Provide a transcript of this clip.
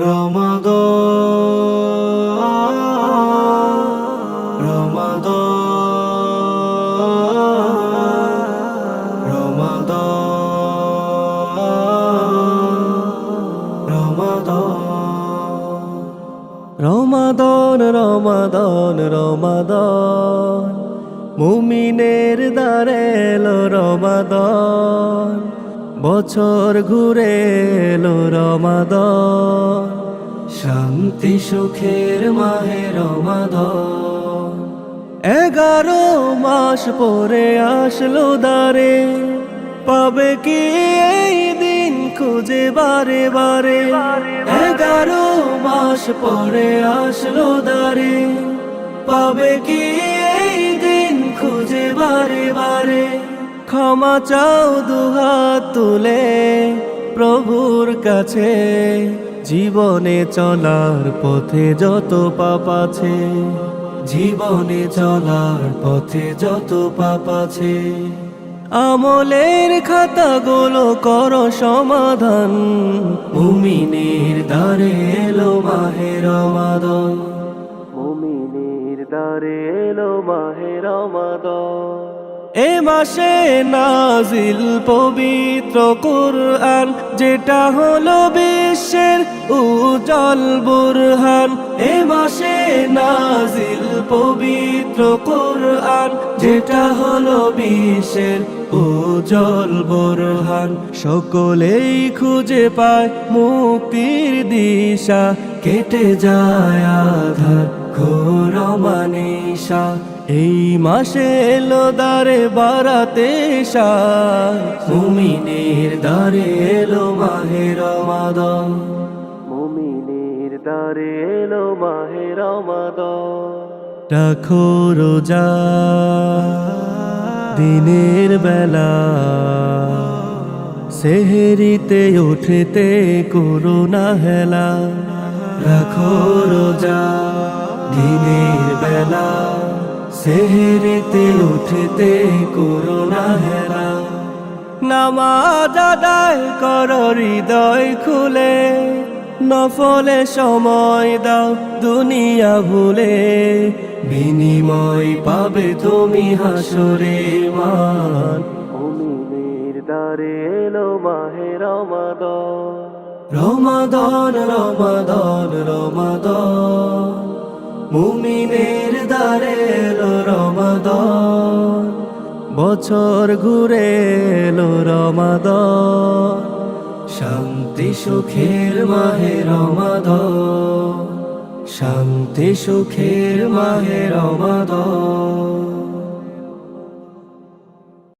রমাদান রমাদান রমাদান রমাদান রমাদান রমাদান মুমিনের দ্বারে এলো রমাদান বছর ঘুরে এলো রমাদান। শান্তি সুখের মাহে রমাদান। এগারো মাস পরে আসলো দারে পাবে কি এই দিন খুঁজে বারে বারে? এগারো মাস পরে আসলো দারে পাবে কি এই দিন খুঁজে বারে বারে? ক্ষমা চাও দুহাত তুলে প্রভুর কাছে। জীবনে চলার পথে যত পাপ আছে, জীবনে চলার পথে যত পাপ আছে। আমলের খাতাগুলো কর সমাধান, মুমিনের দ্বারে এলো মাহে রমাদন। মুমিনের দ্বারে এলো মাহে রমাদন। এ মাসে নাজিল পবিত্র কুরআন, যেটা হলো বিশ্বের উজ্জ্বল বুরহান। এ মাসে নাজিল পবিত্র কুরআন, যেটা হলো বিশ্বের উজ্জ্বল বুরহান। সকলেই খুঁজে পায় মুক্তির দিশা, কেটে যায় আধার, ঘোর মানিসা এই মাসে এলো দারে বারাতে মুমিনের দারে এলো মাহে রমাদন। মুমিনের দারে এলো মাহে রমাদন। রাখো রোজা দিনের বেলা। সেহেরিতে উঠেতে করোনা হেলা। রাখো রোজা দিনের বেলা। সেহেরিতে উঠেতে করোনা হেলা। নামাজ আদায় কর হৃদয় খুলে। নফলে সময় দাও দুনিয়া ভুলে। বিনিময় পাবে তুমি হাসরে মান মুমিনের দ্বারে এলো মাহে রমাদন। রমাদন রমাদন রমাদন। মুমিনের দ্বারে এলো বছর ঘুরে এলো রমাদন। শান্তি সুখের মাহে রমাদন। শান্তি সুখের মাহে রমাদন।